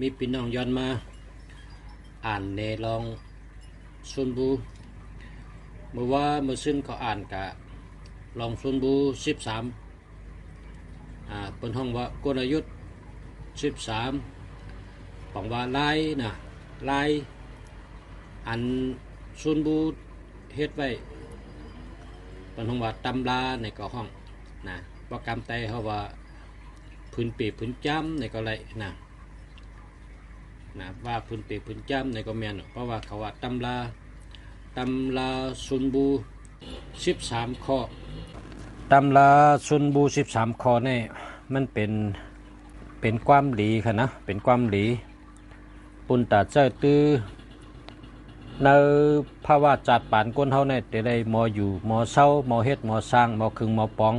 มีพี่น้องย้อนมา อ่านในลองซุนบูเมื่อว่าเมื่อซึ่งเขาอ่านกะลองซุนบูสิบสามอ่าเป็นห้องว่ากลยุทธ์สิบสามบอกว่าไลายนะไลายอันซุนบูเฮ็ดไว้เป็นห้องว่าตำราในก็ห้องนะโปรแกรมไตเขาว่าพื้นปีพื้นจ้ำในก็ไรนะ นะว่าพื้นปีพื้นจ้ำในก็แมนเพราะว่าเขาว่าตำราตำราซุนบูสิบสามข้อตำราซุนบูสิบสามข้อนี่มันเป็นเป็นความหลีค่ะนะเป็นความหลีปุ่นตาเจ้าตื้อในภาวะจัดปานก้นเฮาเนี่ยจะได้มออยู่มอเศร้ามอเฮ็ดมอสร้างมอคึงมอปอง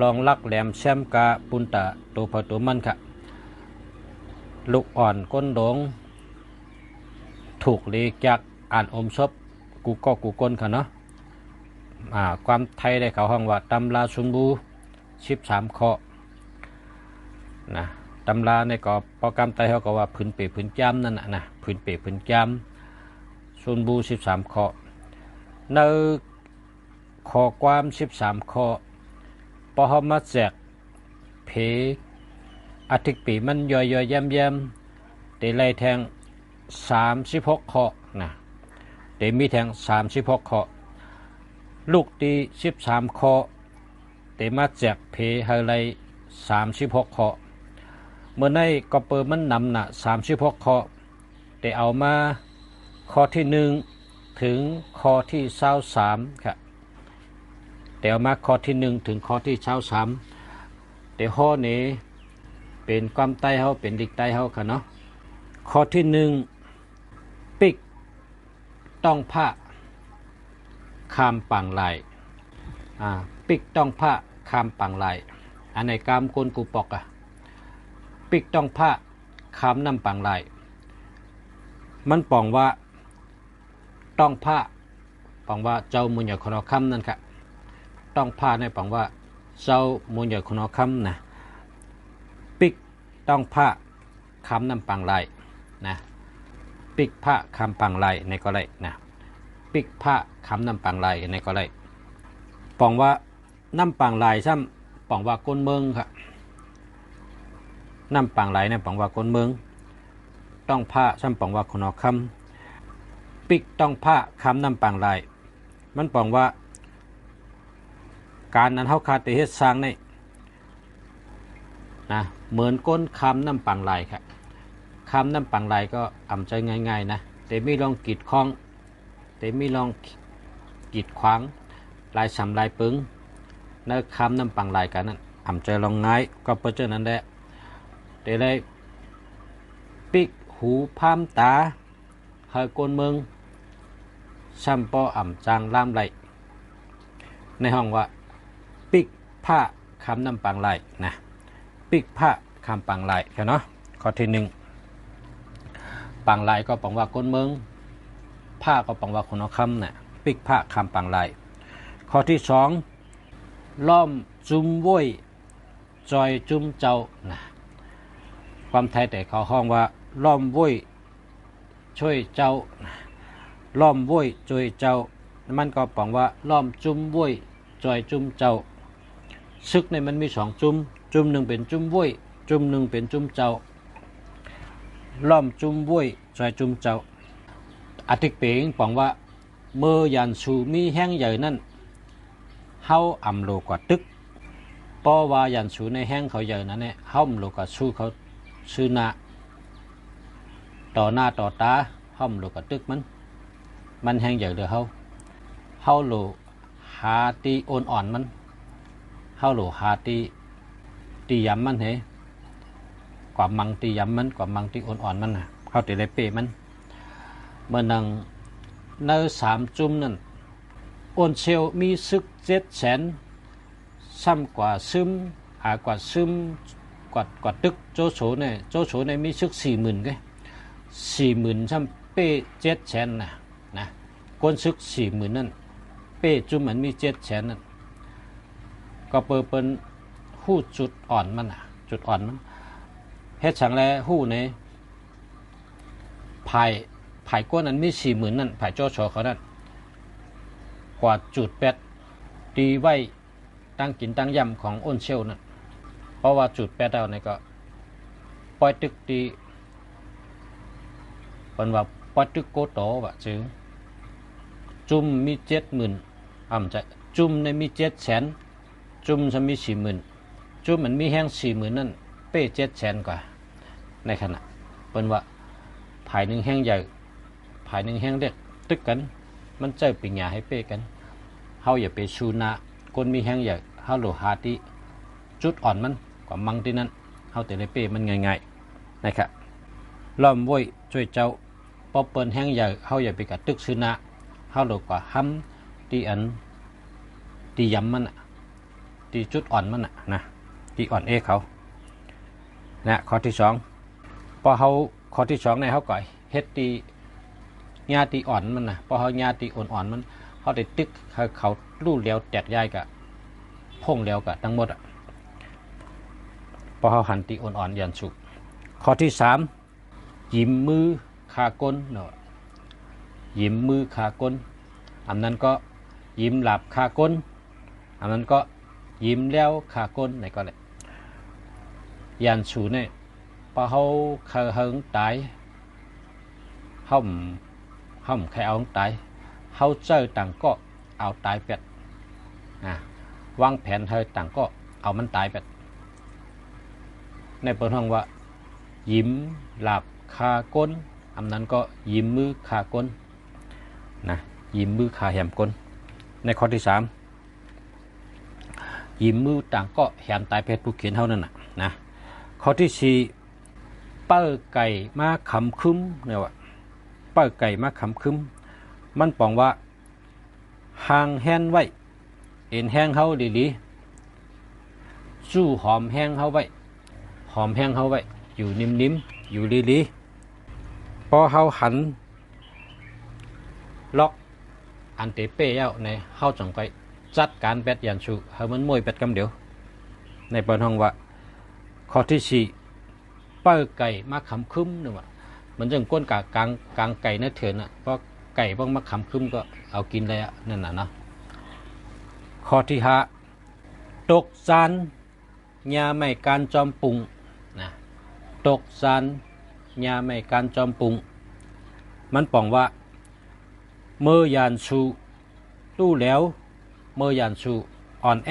ลองลักแหลมแชมกะปุนตะตัวพอตัวมันค่ะ ลูกอ่อนก้นดงถูกเลีจากอ่านอมศพกูก็กูก้นค่ะเนาะอ่าความไทยได้เขาห้องว่าตำราชุนบูชิบสามข้อนะตำราในก็โปรกรมไทยเขาก็ว่าพื้นเปพื้นจ้ำนั่นนะนะพื้นเปพื้นจ้ำชุนบูสิบสามข้อในข้อความสิบสามข้อพอเขามาแจกเพ อาทิตปีมันย่อยย่อยแย้มแย้มเดไลแทงสามสิบหกข้อนะเดมีแทงสามสิบหกข้อลูกตีสิบสามข้อเดมาแจกเพให้ไล่สามสิบหกข้อเมื่อในก็เปิดมันนำหนะสามสิบหกข้อเดเอามาข้อที่หนึ่งถึงข้อที่เศร้าสามครับเดี๋ยวมาข้อที่หนึ่งถึงข้อที่เช้าสามเดี๋ยวข้อนี้ เป็นความใต้เขาเป็นดิกใต้เขาค่ะเนาะข้อที่หนึ่งปิกต้องผ้าคามปังไหลอ่าปิกต้องผ้าคามปังไหลอันไหนกามกลกูปอกอะปิกต้องผ้าคามน้ำปังไหลมันปองว่าต้องผ้าปองว่าเจ้ามุญยาคนอคำนั่นค่ะต้องพาในปังว่าเจ้ามูลใหญ่คุณคำนะ ปิกต้องผ้าคำนำปังไหลนะปิกผ้าคำปังไหลในก็ไรนะปิกผ้าคำนำปังไหลในก็ไรปองว่าน้ำปังไหลซ้ำปองว่าก้นเมืองครับน้ำปังไลในปองว่าก้นเมือง ต้องผ้าซ้ำปองว่าคุณคำปิกต้องผ้าคำนำปังไหลมันปองว่า การนั้นเฮาคาติเฮ็ดสร้างนี่นะ เหมือนก้นคำน้ำปังไหลครับคำน้ำปังไหลก็อ่ำใจง่ายๆนะแต่ไม่ลองกีดข้องแต่ไม่ลองกีดขวางลายสำลายปึงในคำน้ำปังไหลกันนั้นอ่ำใจลองง่ายก็เพื่อเจอนั้นแหละแต่ได้ปิกหูพามตาเฮาก้นเมืองซ้ำปออ่ำจางล่ามไหลในห้องว่า ปิกผ้าคำน้ำปังไหลนะ ปิกผ้าคำปังไหลแค่เนาะข้อที่หนึ่งปังไหลก็ปังว่าก้นเมืองผ้าก็ปังว่าคนเอาคำนะ่ะปิกผ้าคำปังไหลข้อที่สองล้อมจุมว้ยจอยจุมเจ้านะความไทยแต่เขาห้องว่าล้อมว้ยช่วยเจ้าล้อมว้ยช่วยเจ้า มันก็ปังว่าล้อมจุมว้ยจอยจุ่มเจ้าซึกในมันมีสองจุ่ม จุ่มหนึ่งเป็นจุ่มวุ้ยจุ่มหนึ่งเป็นจุ่มเจ้าล้อมจุ่มวุ้ยจอยจุ่มเจ้าอธิกเปงปองว่าเมื่อยันสูมีแห้งใหญ่นั่นเฮาอำโลกว่าตึกปอว่ายันสูในแห้งเขาใหญ่นั้นเนี่ยเฮาอำโลกว่าสู้เขาซื้อนาต่อหน้าต่อตาเฮาอำโลกว่าตึกมัน มันแห้งใหญ่เด้อเฮาเฮาโลหาตีโอนอ่อนมันเฮาโลหาตี ตีย้ำมันเฮกว่ามังตีย้ำมันกว่ามังตีอนอ่อนมันนะเขาตีได้เปมันเมื่อนังในสามจุ่มนั่นโอนเชลมีซึกเจ็ดแสนซ้ำกว่าซึมหากว่าซึมกว่ากว่าตึกโจโฉเนี่ยโจโฉเนี่ยมีซึกสี่หมื่นไงสี่หมื่นซ้ำเป้เจ็ดแสนนะนะก้นซึกสี่หมื่นนั่นเป้จุ่มมันมีเจ็ดแสนนั่นก็เปิดเป็น หู้จุดอ่อนมันอะ จุดอ่อนมันเฮ็ดสังแลหู้ในภายภายก้นนั้นมีสี่หมื่นนั่นภายโจชอเขานั่นกว่าจุดแปดตีไว้ตั้งกินตั้งยำของอ้นเชลนั่นเพราะว่าจุดแปดเอาเนี่ยก็ปล่อยตึกตีเป็นว่าปล่อยตึกโกโตว่ะจึงจุ่มมีเจ็ดหมื่นอ่ำจะจุ่มในมีเจ็ดแสนจุ่มจะมีสี่หมื่น จุ่มันมีแห้งสี่หมื่นนั่นเป้เจ็ดแสนกว่า ในขณะเป็นว่าภายหนึ่งแห้งใหญ่ภายหนึ่งแห้งเล็กตึกกัน มันเจอปิญญาให้เป้กันเฮาอย่าไปชูนาคนมีแห้งใหญ่เฮาโลหาที่จุดอ่อนมันกว่ามังที่นั้นเฮาแต่ได้เป้มันง่ายๆนะครับล้อมว้ช่วยเจ้าพอเปิ้นแห้งใหญ่เฮาอย่าไปกัดตึกซื้อนาเฮาโลกว่าห้ำที่อันที่ย้ำมันน่ะที่จุดอ่อนมันน่ะนะ ที่อ่อนเอเขานะข้อที่สองพอเขาข้อที่สองในเขาก่อยเฮ็ดตีญาติอ่อนมันนะพอเขาญาติอ่อนๆมันเขาได้ตึกเขาเขาลู่เลี้ยวแตกยายกะพงเลี้ยวกะทั้งหมดอะพอเขาหันตีอ่อนๆยันสุกข้อที่สามยิ้มมือคาก้นเนาะยิ้มมือคาก้นอันนั้นก็ยิ้มหลับคาก้นอันนั้นก็ยิ้มแล้วคาก้นไหนก็เลย ยันสูเนี่ยพอเขาเคยเฮิงตายเขาเขาใครเอาตายเขาเจอต่างก็เอาตายเป็ดนะวางแผนเธอต่างก็เอามันตายเป็ดในเปิดห้องว่า ยิ้มหลับคาก้นอันนั้นก็ยิ้มมือคาก้นนะยิ้มมือคาแหมก้นในข้อที่สามยิ้มมือต่างก็แหมตายเพชรผู้เขียนเท่านั้นนะนะ ข้อที่สี่เป้าไก่มาขำคึ้มเนี่ยว่าเป้าไก่มาขำคึ้ม มันปองว่าห่างแห้งไว้เอ็นแห้งเฮาดีดีสู้หอมแห้งเฮาไว้ หอมแห้งเฮาไว้ อยู่นิ่มๆอยู่ดีดีพอเฮาหัน ล็อกอันเตเป้เย้าในเฮาจังไปจัดการแบดยันชูเฮามันมวยแบดกำเดียว ในเปิดห้องว่า ข้อที่สี่เป้าไก่มาขำคึ้มนึกว่ามันจึงก้นกากลางกลางไก่นั่นเถื่อนอะเพราะไก่บ้างมาขำคึ้มก็เอากินเลยอะนั่นน่ะเนาะข้อที่ห้าตกซานยาไม่การจอมปุงนะตกซานยาไม่การจอมปุง มันปองว่า เมื่อยานชูตู้แล้วเมื่อยานชูอ่อนแอ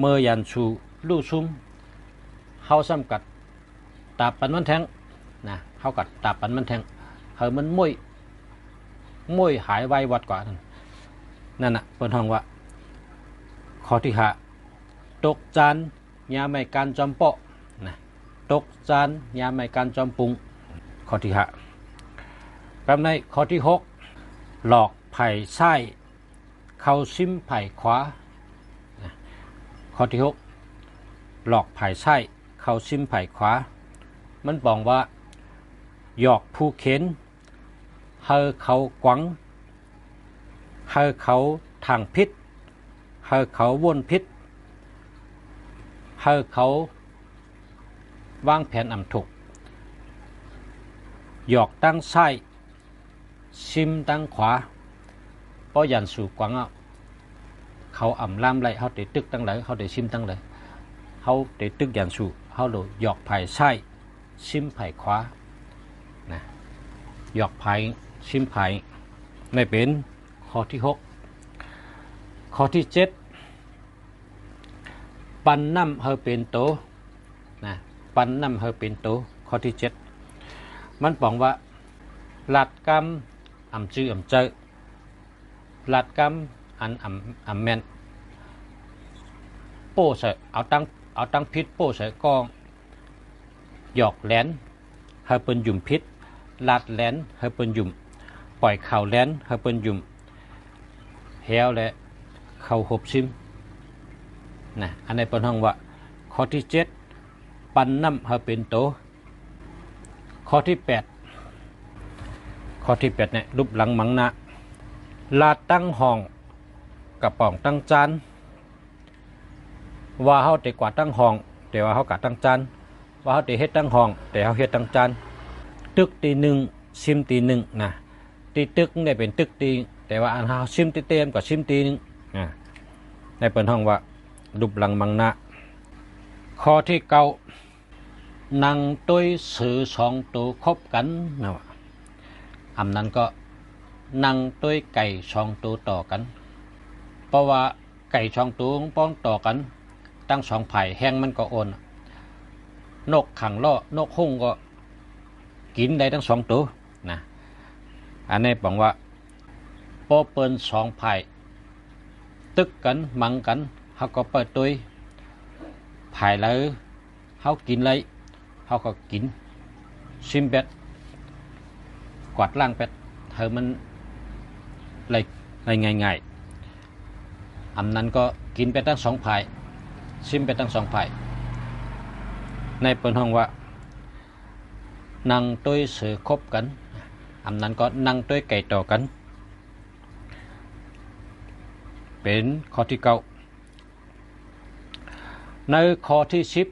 เมื่อยานชูลู่ซุ่ม เฮาซ้ำกัดตาปันมันแทงนะเฮากัดตาปันมันแทงเฮามันมุ้ยมุ้ยหายไววัดกว่านั่นนั่นน่ะเปิ้นห้องว่าข้อที่ห้าตกจานยาไม่การจอมเปาะนะตกจานยาไม่การจอมปุงข้อที่ห้ากับในข้อที่หกหลอกไผ่ไส้เข้าซิมไผ่ขวานะข้อที่หกหลอกไผ่ไส้ เข้าซิมไผ่ขวา มันบอกว่า หยอกผู้เข็นเฮอเขากวังเฮอเขาทางพิษเฮอเขาวนพิษเฮอเขาวางแผนอำถูกหยอกตั้งซ้ซิมตั้งขวาเพราะยันสู่กวังอะเขาอ่ำล่ามไรเขาได้ตึกตั้งไหลเขาได้ซิมตั้งไหลเขาได้ตึกยันสู่ เขาโดหยอกไผ่ซ้ายซิมไผ่ขวานะหยอกไผ่ซิมไผ่ในเป็นข้อที่หกข้อที่เจ็ดปันน้ำเฮอเป็นโตนะปันน้ำเฮอเป็นโตข้อที่เจ็ดมันบอกว่าหลัดกรรมอ่ำจื้ออ่ำเจอหลัดกรรมอันอ่ำอ่ำแมนโป้เสเอาตั้ง เอาตั้งพิษโป้เสกอง หยอกแหลนเฮเป็นยุ่มพิษลาดแหลนเฮเป็นยุ่ม ปล่อยเข่าแหลนเฮเป็นยุ่มเฮวและเข่าหบซิมนะอันในเป็นห้องว่าข้อที่เจ็ดปันน้ำเฮเป็นโต ข้อที่แปดข้อที่แปดเนี่ยรูปหลังมังนะลาดตั้งห้องกระป๋องตั้งจาน ว่าเขาแต่กว่าตั้งห้อง แต่ว่าเขากะตั้งจานว่าเขาได้เฮ็ดตั้งห้อง แต่เขาเฮ็ดตั้งจานตึกตีหนึ่งซิมตีหนึ่งนะตีตึกได้เป็นตึกตีแต่ว่าอันเฮาซิมตีเต็มกับซิมตีหนึ่งอ่าในเปิ้นห้องว่ารูปหลังมังนะข้อที่เก้านั่งตุ้ยสื่อสองตัวคบกันนะวะอำนั้นก็นั่งตุ้ยไก่สองตัวต่อกัน เพราะว่าไก่สองตัวป้องต่อกัน ตั้งสองไผ่แห้งมันก็โอนนกขังล่อนกหุ่งก็กินได้ทั้งสองตัวนะอันนี้บอกว่าพอเปินสองไผ่ตึกกันมังกันเขาก็เปิดตุยไผ่แล้วเขากินเลยเขาก็กินซิมเป็ดกวาดล่างเป็ดเธอมันเลยเลยง่ายๆอันนั้นก็กินไปตั้งสองไผ่ ซิมไปตั้งสองไผ่ในเปินห้องว่า นั่งต้วยสือคบกันอำนั้นก็นั่งต้วยไก่ต่อกัน เป็นข้อที่เก้าในข้อที่สิบ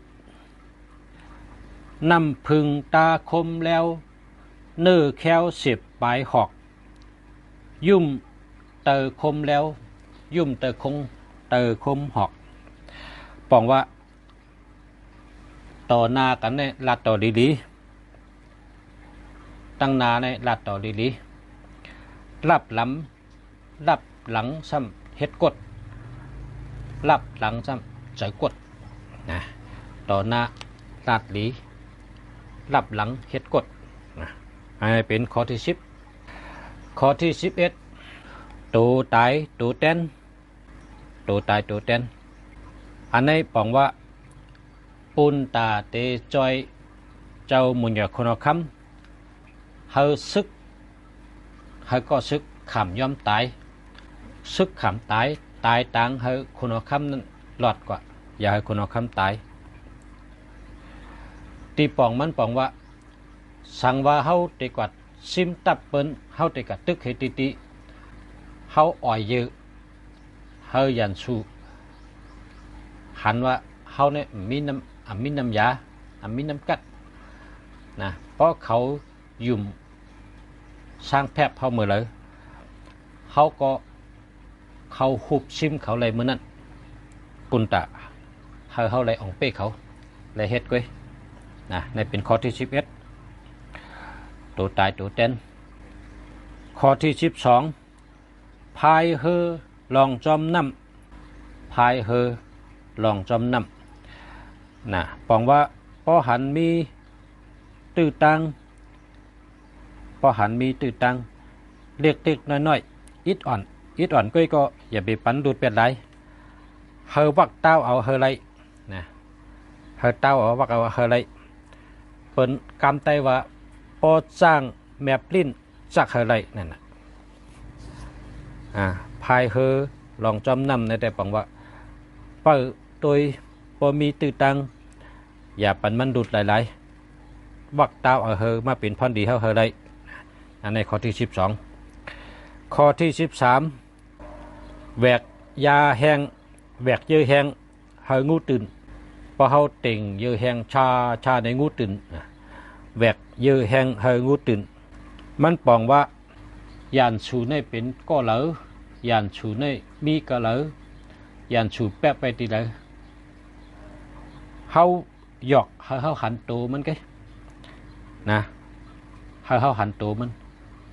นำพึงตาคมแล้วเนื้อแควเสียบปลายหอก ยุ่มเตอคมแล้ว ยุ่มเตอคงเตอคมหอก ปองว่า ต่อหน้ากันในลาดต่อลีลีตั้งหนาในลาดต่อลีลีรับหลังรับหลังซ้ำเฮ็ดกดรับหลังซ้ำใจกดนะต่อหน้าลาดลีรับหลังเฮ็ดกดนะอันนี้เป็นข้อที่สิบข้อที่สิบเอ็ดตูตายตูเต้นตูตายตูเต้น อันนี้ปองว่าปุนตาเตจอยเจ้ามุญยคนคำเฮาซึกเฮาก็ซึกขำย่อมตายซึกขำตายตายต่างเฮาคนคำนั้นหลอดกว่า อย่าให้คนคำตายตีปองมันปองว่า สั่งว่าเฮาเตกัดซิมตับเปิ้นเฮาเตกัดตึกเฮติติเฮาอ่อยเยอะเฮายันสู้ หันว่าเฮาเนี่ยมีน้ำอะมีน้ำยาอะมีน้ำกัดนะเพราะเขายุ่มสร้างแพบเฮาเมื่อเลยเขาก็เขาหุบชิมเขาเลยเมื่อนั้นปุนตะเฮาเฮาเลยอ่องเป้เขาเลยเฮ็ดก้ยนะในเป็นข้อที่สิบเอ็ดตัวตายตัวเต้นข้อที่สิบสองพายเฮอลองจอมน้ำพายเฮอ ลองจอมนำนะปองว่าพอหันมีตื้อตังพอหันมีตื้อตังเล็กเล็กน้อยน้อยๆอิดอ่อนอิดอ่อนก้อยก็อย่าไปปันดูดเป็นไรเฮอวักเต้าเอาเฮอไรนะเฮอเต้าเอาวักเอาเฮอไรเปิ้นกำไตว่าพอจ้างแมปลิ้นจากเฮอไรนั่นนะอ่าพายเฮอลองจอมนำในแต่ปองว่าเปิดโด ยพอมีตื้อตัง อย่าปันมันดุดหลายๆวักเต้าเอาเฮอมาเป็นพอนดีเฮาเฮอได้อันในข้อที่สิบสองข้อที่สิบสามแหวกยาแห้งแหวกเยื่อแห้งเฮองูตื่นพอเฮาเต่งเยื่อแห้งชาชาในงูตื่นแหวกเยื่อแห้งเฮองูตื่นมันปองว่ายานชูในเป็นก็เหลอยานชูในมีก็เหลอยานชูแปะไปตีเหลอ เฮาหยอกเฮาเฮาหันโตมันไกนะเฮาเฮาหันโตมัน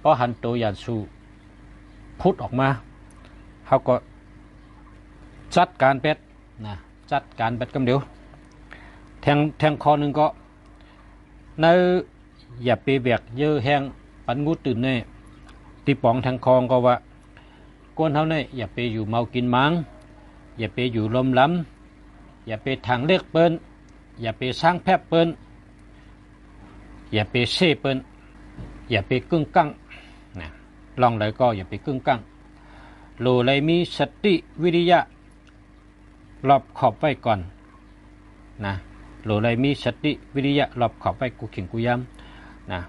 พอหันโตยานสู้พุดออกมาเฮาก็จัดการเป็ดนะจัดการเป็ดกำเดียวแทงแทงคอหนึ่งก็ในอย่าไปแบกเยอะแห้งปันงูตื่นเน่ตีปองทางคองก็ว่าก้นเฮาเนี่ยอย่าไปอยู่เมากินมังอย่าไปอยู่ลมล้ำอย่าไปทางเลือกเปิ้น อย่าไปสร้างแพบเปิ้นอย่าไปเซ่เปิ้นอย่าไปกึ่งกั้งนะลองเลยก็อย่าไปกึ่งกั้งโลเลยมีสติวิริยะรอบขอบไว้ก่อนนะโลเลยมีสติวิริยะรอบขอบไว้กูเข่งกูย้ำนะ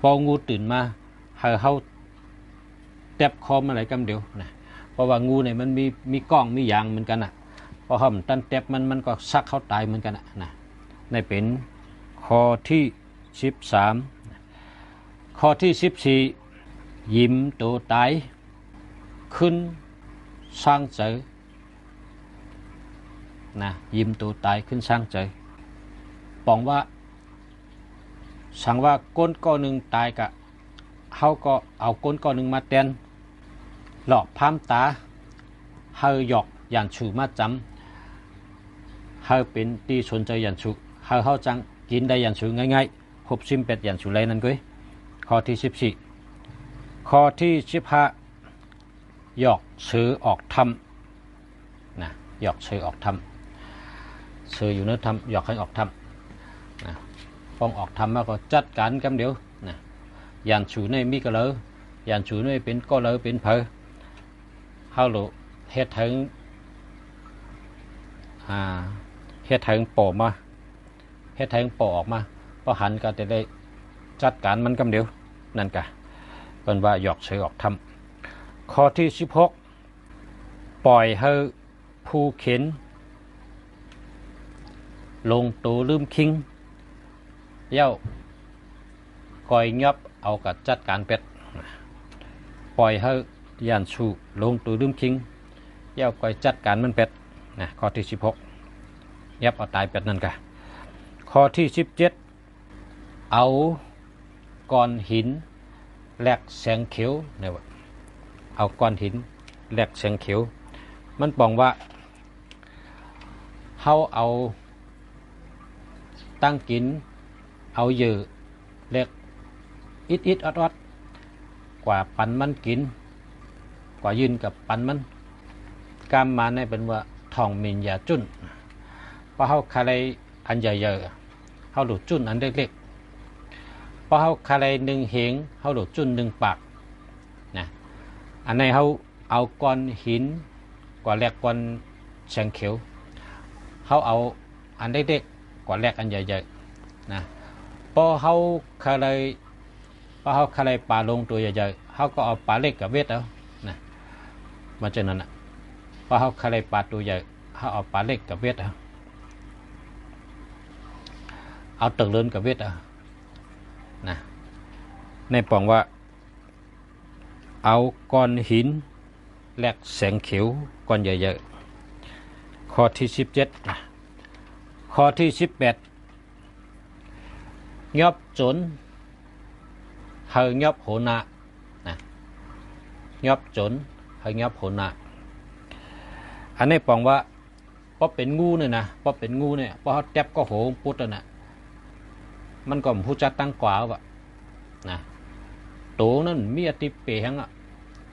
พองูตื่นมาเฮาเฮาแตบคอมอะไรกำเดียวนะเพราะว่างูเนี่ยมันมีมีกล้องมียางเหมือนกันอะ พอห่มตันเต็บมันมันก็ซักเขาตายเหมือนกันนะนะในเป็นข้อที่ 13 ข้อที่ 14 ยิ้มตัวตายขึ้นสร้างใจนะยิ้มตัวตายขึ้นสร้างใจปองว่าสั่งว่าก้นก้อนหนึ่งตายกะเขาก็เอาก้นก้อนหนึ่งมาแตนหลอกพามตาเฮาหยอกอยันชูมาจำ เฮาเป็นตีสนใจอยันชูเฮาเฮาจังกินได้อยันชูง่ายๆหกสิบเป็ดยันชูเลยนั่นกุยข้อที่สิบสี่ข้อที่สิบห้าหยอกซื้อออกทำนะหยอกซื้อออกทำซื้ออยู่เนื้อทำหยอกให้ออกทำนะป้องออกทำมาก็จัดการกันเดี๋ยวนะยันชูในมีก็เลยยันชูในเป็นก็เลยเป็นเพอเฮาโลเฮ็ดถึงอ่า เฮ็ดถึงโปมาเฮ็ดถึงปอออกมาพอหันก็จะได้จัดการมันกำเดียวนั่นกะเป็นว่าหยอกเสืออกทำข้อที่16ปล่อยให้ผู้เข็น ลงตัวลืมคิงเย้าคอยยับเอากับจัดการเป็ดปล่อยให้ยานชูลงตัวลืมคิงเย้าคอยจัดการมันเป็ดนะข้อที่16 ยับเอาตายเป็ดนั่นกะข้อที่17เอาก้อนหินแหลกแสงเขียวเนี่ยว่าเอาก้อนหินแหลกแสงเขียว มันบอกว่าเฮาเอาตั้งกิน เอาเยอะเล็กอิดอิดอดอดกว่าปันมันกิน กว่ายืนกับปันมันกามมาในเป็นว่าทองมินยาจุน พราะเฮาคาเลยอันใหญ่ๆเฮาหลุดจุนอันเล็กๆพราะเฮาคาเลยหนึ่งเหงเฮาหลุดจุนหนึ่งปากนะอันในเฮาเอาก้อนหินกว่าแลกก้อนแสงเขียวเฮาเอาอันเล็กๆกว่าแลกอันใหญ่ๆนะพอเฮาคาเลยพอเฮาคาเลยปลาลงตัวใหญ่ๆเฮาก็เอาปลาเล็กกับเวทเอานะมาจากนั้นนะพอเขาคาเลยปลาตัวใหญ่เขาเอาปลาเล็กกับเวทเอา เอาตึกเลินกับเวทเอานะในปองว่า เอาก้อนหินแหลกแสงเขียวก้อนใหญ่ๆข้อที่สิบเจ็ดนะข้อที่สิบแปดยอบจนเฮยอบโหนานะยอบจนเฮยอบโหนาอันนี้ปองว่าพอเป็นงูเนี่ยนะพอเป็นงูเนี่ยพอเขาแทบก็โหงพุทธนะ มันก็ผู้จัดตั้งกว่าวะนะโตงนั่นมีอติเปียงอะ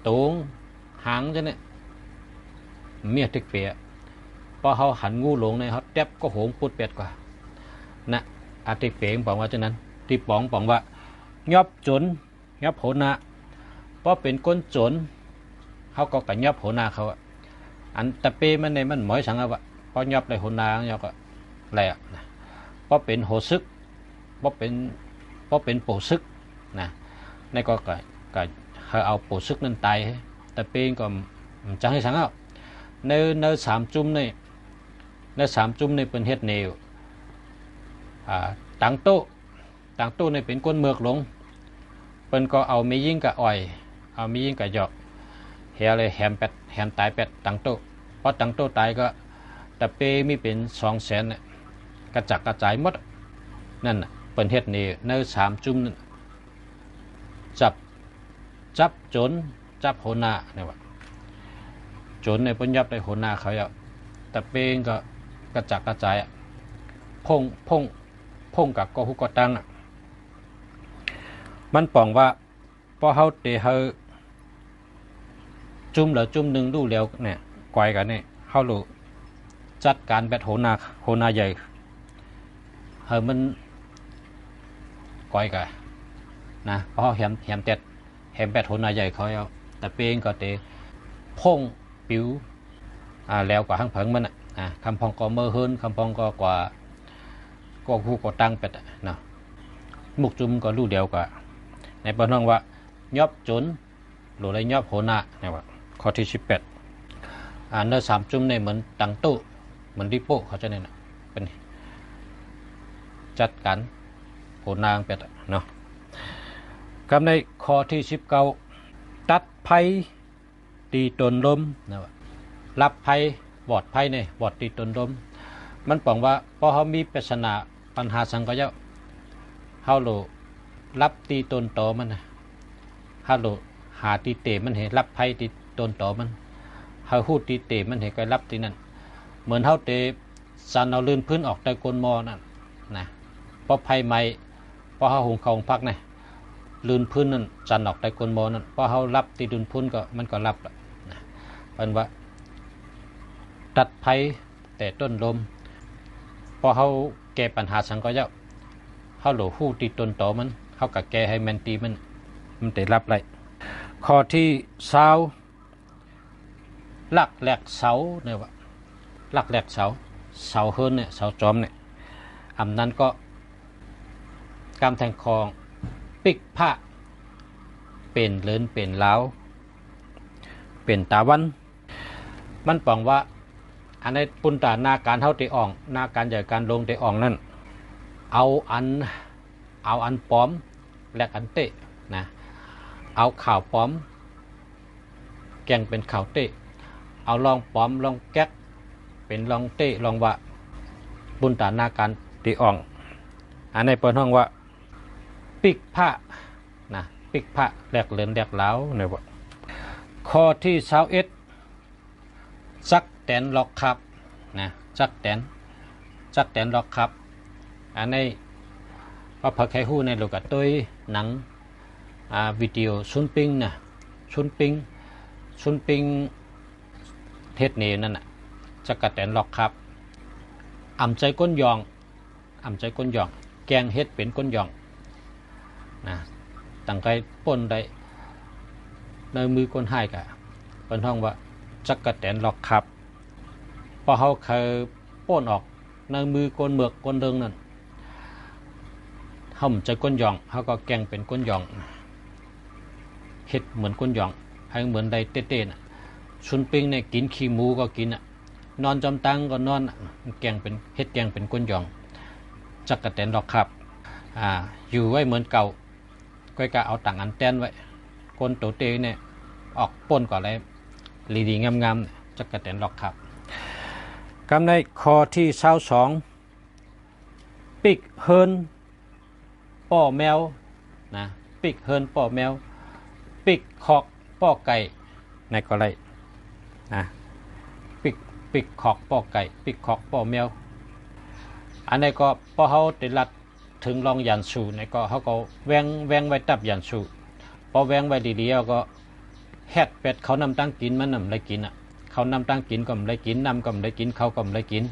โตงหางจะเนี่ยมีอติเปียพอเขาหันงูลงเนี่ยเขาแทบก็โหงพุทธเป็ดกว่านะอติเปียงบอกว่าฉะนั้นที่ป๋องปองว่ายอบจนยอบโหนาพอเป็นก้นจนเขาก็กันยอบโหนาเขาอะอันตะเปมันในมันหมอยสังเอาวะพอยอบเลยหัวนาเนาก็แหละนะเพราะเป็นโหซึก เพราะเป็นเพราะเป็นโปซึกนะในก็ก็ก็เอาโปซึกนั้นตายแตะเปก็จะให้สังเอาในในสามจุ่มในในสามจุ่มในเป็นเฮ็ดเนวอ่าตังโตตังโตในเป็นก้นเมือกหลงเปิ้นก็เอามียิ่งกับอ่อย เอามียิ่งกับหยอกเฮียเลยแฮมเป็ดแฮมตายเป็ดตังโตพอตังโตตายก็แตะเปมีเป็นสองแสนเนี่ยกระจักกระจายหมดนั่นน่ะ เป็นเฮ็ดนี่ในสามจุ่มจับจับจนจับโหนาเนี่ยว่าจนในปนยับในโหนาเขาอะตะเปงก็กระจักกระจายอะพงพงพงกับก็หุกก็ตั้งอะมันปองว่าพอเฮาเตเฮาจุ่มแล้วจุ่มหนึ่งดูแล้วเนี่ยกวยกันเนี่ยเข้าลูจัดการแบตโหนาโหนาใหญ่เฮ้มัน กวยกันนะเพราะแฮมแฮมเต็ดแฮมแบตโหนาใหญ่เขาเอาแต่เป้งก็เตพงปิวอ่าแล้วกว่าห้างเพิงมันอะคำพองก็เมื่อเฮินคำพองก็กว่าก็คู่ก็ตั้งเป็ดเนาะมุกจุ่มก็รู้เดียวกว่าในปนองว่ายอบจนหรือไรยอบโหนาเนี่ยว่าข้อที่สิบแปดอ่าเนื้อสามจุ่มเนี่ยเหมือนตังตู้เหมือนดิโป้เขาจะเนี่ยนะเป็นจัดการ โหนางเป็ดเนาะกับในข้อที่สิบเก้าตัดไผ่ตีตนลมนะว่ารับไผ่บอดไผ่เนี่ยบอดตีตนลม มันปองว่าพอเขามีปริศนาปัญหาสังก็เจ้าเฮาโลรับตีตนต่อมันนะเฮาโลหาตีเตมันเห็นรับไผ่ตีตนต่อมันเฮาฮูดตีเตมันเห็นก็รับตีนั่นเหมือนเฮาเตสันเอาลื่นพื้นออกแต่กลมอนั่นนะพอไผ่ใหม่ พอเฮาหุงเขาหุงพักเนี่ยลื่นพื้นนั่นสันออกแต่กลมอนั่นพอเฮารับตีดุนพื้นก็มันก็รับละนะเป็นว่าตัดไผ่แต่ต้นลม พอเขาแก้ปัญหาสังก็เจ้าเขาหลหู้ตีต้นต่อมันเขากับแก้ให้แมนตีมันมันได้รับไรข้อที่เสาลักแหลกเสาเนี่ยว่าลักแหลกเสาเสาเฮิรนเนี่ยเสาจอมเนี่ยอำนั้นก็ กำแทงคอง ปิกผ้าเป็นเลินเป็นเล้าเป็นตาวัน มันปองว่า อันในปุนตาหน้าการเท่าเตอ่อง หน้าการใหญ่การลงเตอ่องนั่น เอาอัน เอาอันปลอม แลกอันเตะนะ เอาข่าวปลอม แกงเป็นข่าวเตะ เอาลองปลอมลองแก๊ก เป็นลองเตะลองว่าปุนตาหน้าการเตอ่อง อันในเปิดห้องว่า ปิกผ้านะปิกผ้าแลกเหลือนแลกเหล้าเนี่ยว่ข้อที่สาเอ็ดซักแตนล็อกครับนะจักแตนจักแตนล็อกครับ อันในว่าพักแค่หู้ในโลกตัวหนังอ่าวิดีโอชุนปิงนะชุนปิงชุนปิงเทศเนนั่นน่ะจักแตนล็อกครับอ่ำใจก้นยองอ่ำใจก้นยอง แกงเฮ็ดเป็นก้นยอง นะตั้งใจป่นได้ในมือก้นให้กะเป็นห้องว่าจักรแตนล็อกครับพอเขาเคยป้นออกในมือก้นเมือกก้นเดิงนั่นเขาจะก้นหยองเขาก็แกงเป็นก้นหยองเห็ดเหมือนก้นหยองให้เหมือนใดเต้ๆน่ะชุนปิงเนี่ยกินขี้หมูก็กินอะนอนจำตังก็นอนแกงเป็นเห็ดแกงเป็นก้นหยองจักกระแตนดอกครับอ่าอยู่ไว้เหมือนเก่า ก็กะเอาต่างอันแต้นไว้ก้นโตเตเนี่ยออกป้นก่อนเลยลีดีงามๆจักระแตนดอกครับกำในคอที่เศร้าสองปิกเฮินป้อแมวนะปิกเฮินป้อแมว ปิกคอกป้อไก่ในก็ไรนะปิกปิกคอกป้อไก่ ปิกคอกป้อแมว อันนี้ก็พอเขาติดลัด ถึงลองยันสูในก็เขาก็แวงแวงไว้ตับยันสูพอแวงไว้ดีๆก็แฮดเป็ดเขานำตั้งกินมันนำไรกินอะเขานำตั้งกินก็ไม่ได้กินนำก็ไม่ได้กินเขาก็ไม่ได้กิน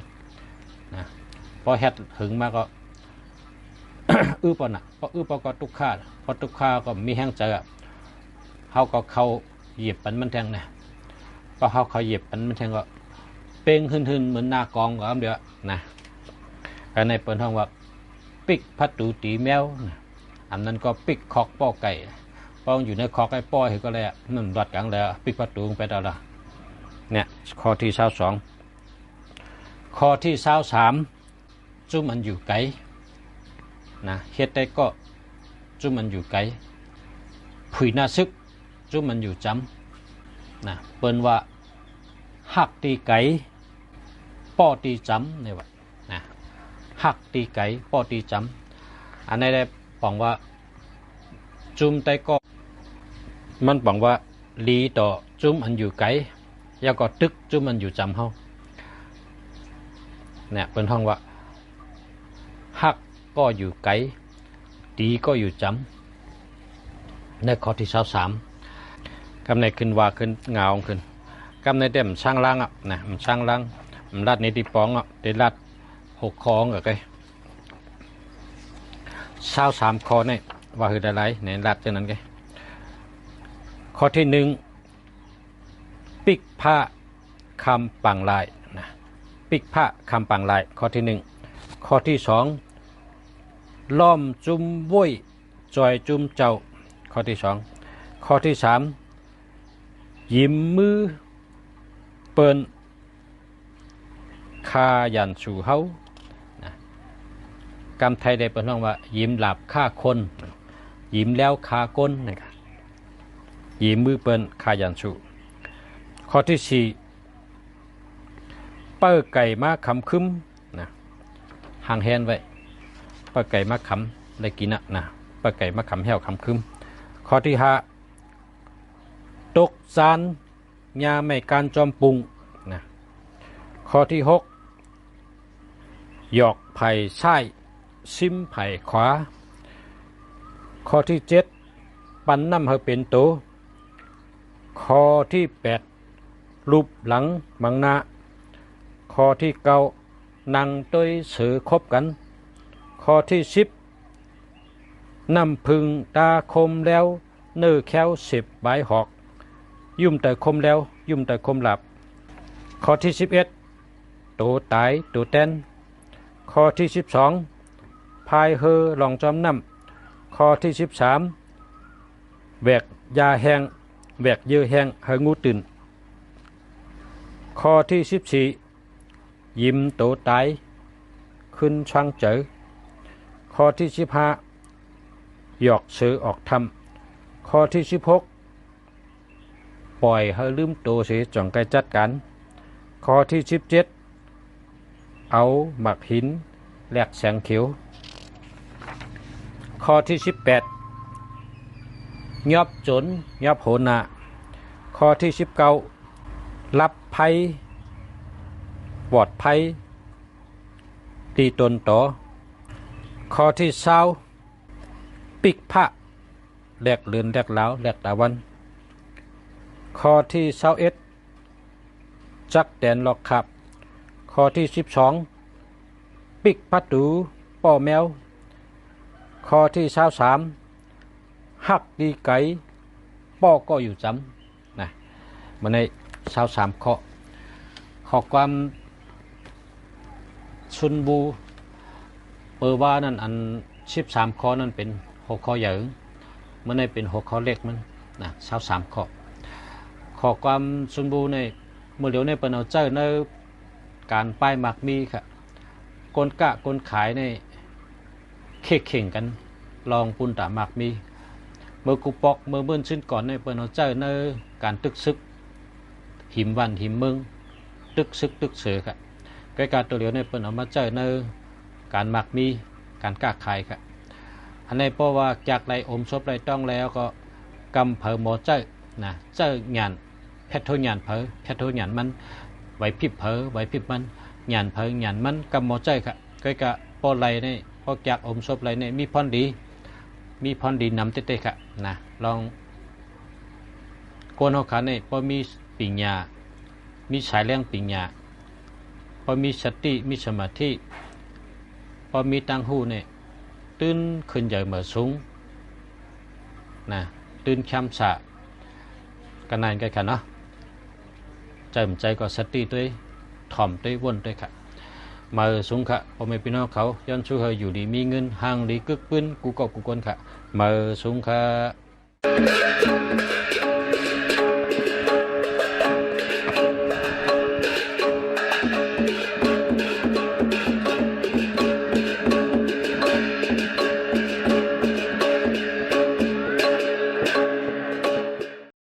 นะพอแฮดหึงมาก็อื้อปอน่ะพออื้อปอก็ตุกข้าพอตุกข้าก็มีแห้งใจอะเขาก็เขาเหยียบปันมันแทงนะพอเขาเขาเหยียบปันมันแทงก็เป่งหึนหึนเหมือนหน้ากองก็เดียวนะในเปิดห้องว่า ปิกพัดตูตีแมวอันนั้นก็ปิกคอกป้อไก่ป้องอยู่ในคอกไอ้ป้อเห็นก็เลยอะนั่นรัดกลางแล้ว ปิกพัดตูไปแล้วล่ะเนี่ยข้อที่เศร้าสองข้อที่เศร้าสามจุมันอยู่ไกลนะเฮ็ดได้ก็จุมันอยู่ไกลผุยหน้าซึกจุมันอยู่จำนะเปิ้นว่าหักตีไก่ป้อตีจำเนี่ยว่านะ หักตีไก่ปอตีจำอันนี้ได้บอกว่า จุมแต่ก็มันบอกว่าลีต่อจุมอันอยู่ไกลแล้วก็ตึกจุมันอยู่จำเฮาเนี่ยเป็นห้องว่าหักก็อยู่ไกลดีก็อยู่จำในข้อที่สาสามกำในขึ้นว่าขึ้นเงาขึ้นกำในเต็มช่างล่างอะนะมันช่างล่างมันรัดในที่ป้องอะได้รัด หกคองกับไงเศร้าสามคอเนี่ยว่าคืออะไรในรัดจังนั้นไงข้อที่หนึ่งปิกผ้าคำปังลายนะปิกผ้าคำปังลาย ข้อที่หนึ่งข้อที่สองล้อมจุมวุ้ยจอยจุมเจ้า ข้อที่สองข้อที่สามยิ้มมือเปิ้นคายันสู่เฮา กรรมไทยได้เป็นน้องว่า ยิ้มหลับฆ่าคน ยิ้มแล้วฆ่าก้นนะครับยิ้มมือเปิ้นฆ่ายันสูข้อที่สี่เปิ้ไก่มาคำคึมนะห่างแฮนไว้เปิ้ไก่มาคำได้กินนะนะเปิ้ไก่มาคำแห้วคำคึมข้อที่ห้าตกซานยาไม่การจอมปรุงนะข้อที่หกหยอกไผ่ใช่ ซิมไผ่ขวา ข้อที่เจ็ดปันน้ำเฮาเป็นโตวข้อที่แปดรูปหลังมังนาข้อที่เก้านั่งต้วยเสือคบกัน ข้อที่สิบน้ำพึงตาคมแล้วเนื้อแค้วสิบใบหอก ยุ่มแต่คมแล้ว ยุ่มแต่คมหลับ ข้อที่สิบเอ็ดตัวตายตัวแตนข้อที่สิบสอง พายเฮอลองจอมน้ำข้อที่สิบสามแหวกยาแหงแหวกเยื่อแหงเฮงูตื่นข้อที่สิบสี่ยิ้มโตตายขึ้นช่างเจอข้อที่สิบห้าหยอกเสือออกทำข้อที่สิบหกปล่อยให้ลืมโตเสียจ่องไกจัดการข้อที่สิบเจ็ดเอาหมักหินแหลกแสงเขียว ข้อที่สิบแปดยอบจนยอบโหนาข้อที่สิบเก้ารับภัยปลอดภัยตีตนต่อ ข้อที่เศร้าปิกพระแหลกเลือนแหลกเหลาแหลกตะวัน ข้อที่เศร้าเอ็ดจักแดนหลอกขับ ข้อที่สิบสองปิกพัดตูป่อแมว ข้อที่เศร้าสามหักดีไก่ป้อก็อยู่จำนะมันในเศร้าสามข้อข้อความชุนบูเปอร์ว่านั่นอันสิบสามข้อนั่นเป็นหกข้อใหญ่มันในเป็นหกข้อเล็กมันนะเศร้าสามข้อขอความสมบูในเมื่อเดี๋ยวในเปินเอาเจ้าในการป้ายมักมีค่ะกนกะกนขายใน เข่เข่งกัน ลองปุนตาหมักมีเมื่อกูปอกเมื่อเบิ้นชิ้นก่อนในเปิ้นเอาเจ้าในการตึกซึก หิมวันหิมเมืองตึกซึกตึกเสือค่ะใกล้การตัวเหลียวในเปิ้นเอามาเจ้าในการหมักมีการกล้าขายค่ะอันนี้เพราะว่าจากไรอมศพไรต้องแล้วก็กำเผอหมอเจ้านะเจ้าหยานแพทโทหยานเผอแพทโทหยานมันไหวพิบเผอไหวพิบมันหยานเผอหยานมันกำหมอใจค่ะก็กะปอไหลนี่ พอจากอมศพไหลนี่ยมีพรดี มีพรดีนำเต้ๆค่ะนะลองโกนเขาขานี่พอมีปิญญา มีสายแรงปิญญาพอมีสติมีสมาธิพอมีตังหูเนี่ยตื่นขึ้นใหญ่เหมือสูงนะตื่นคำสะกันนานกันค่ะเนาะใจมใจก็สติด้วยถ่อมด้วยว่นด้วยค่ะ มาสูงค่ะพอไม่พี่น้องเขาย้อนชูเขาอยู่ดีมีเงินห่างดีกึกปื้นกูกอบกูกนค่ะมาสูงค่ะ